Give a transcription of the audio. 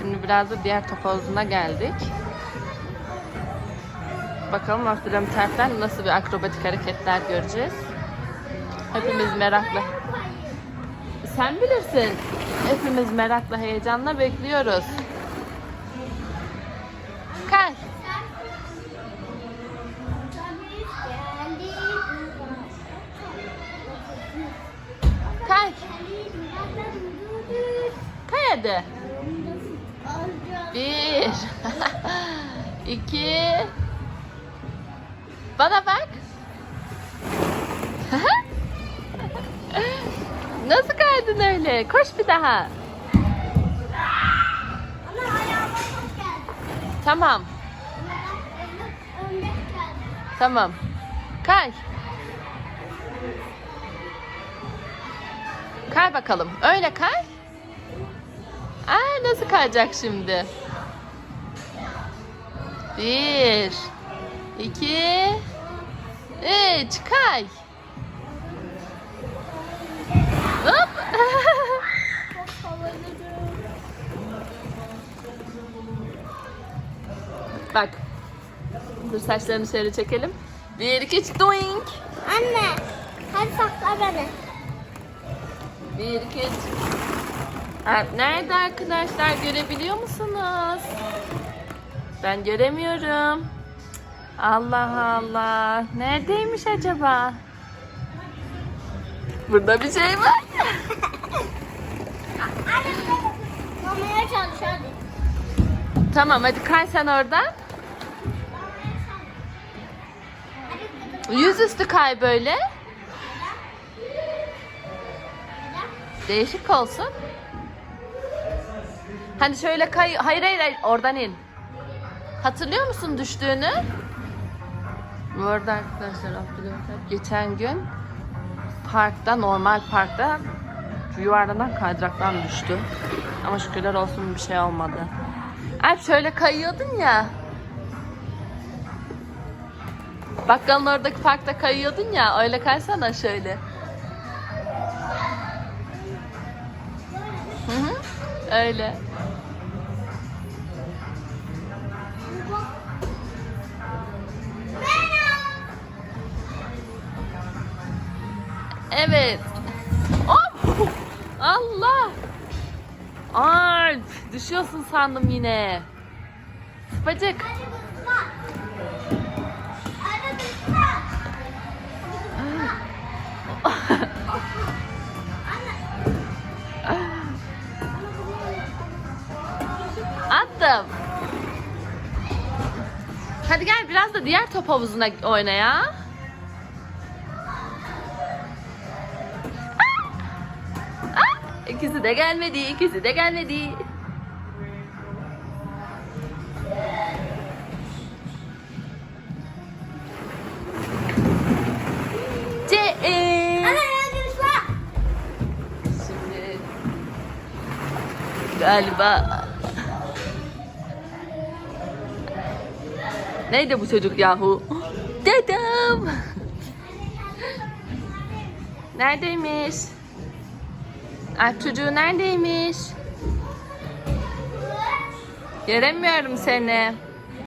Şimdi biraz da diğer top havuzuna geldik. Bakalım Abdülhamit'ten nasıl bir akrobatik hareketler göreceğiz. Hepimiz merakla. Sen bilirsin. Hepimiz merakla, heyecanla bekliyoruz. Kay. Kay. Kay hadi. Bir. iki. Bana bak. Nasıl kaydın öyle? Koş bir daha. Tamam. Tamam. Kay. Kay bakalım. Öyle kay. Aa, nasıl kayacak şimdi? Bir, iki, üç, kay. Hop. Bak. Dur saçlarını şöyle çekelim. Bir, iki, üç, doink. Anne, hadi sakla beni. Bir, iki, üç. Nerede arkadaşlar? Görebiliyor musunuz? Ben göremiyorum. Allah Allah. Neredeymiş acaba? Burada bir şey var. Anne, mamaya çalış hadi. Tamam hadi kay sen oradan. Yüzüstü kay böyle. Değişik olsun. Hani şöyle kay... Hayır hayır hayır oradan in. Hatırlıyor musun düştüğünü? Bu arada arkadaşlar geçen gün parkta normal parkta yuvarlanan kaydıraktan düştü. Ama şükürler olsun bir şey olmadı. Alp şöyle kayıyordun ya. Bakkalın oradaki parkta kayıyordun ya. Öyle kaysana şöyle. Hı hı. Öyle. Evet. Hop! Allah! Alp! Düşüyorsun sandım yine. Sıpacık. Attım. Hadi gel biraz da diğer top havuzuna oyna ya. İkisi de gelmedi, ikisi de gelmedi. C e. Şimdi galiba Neydi bu çocuk yahu? Dedem. Neredeymiş? Alp çocuğu neredeymiş? Göremiyorum seni.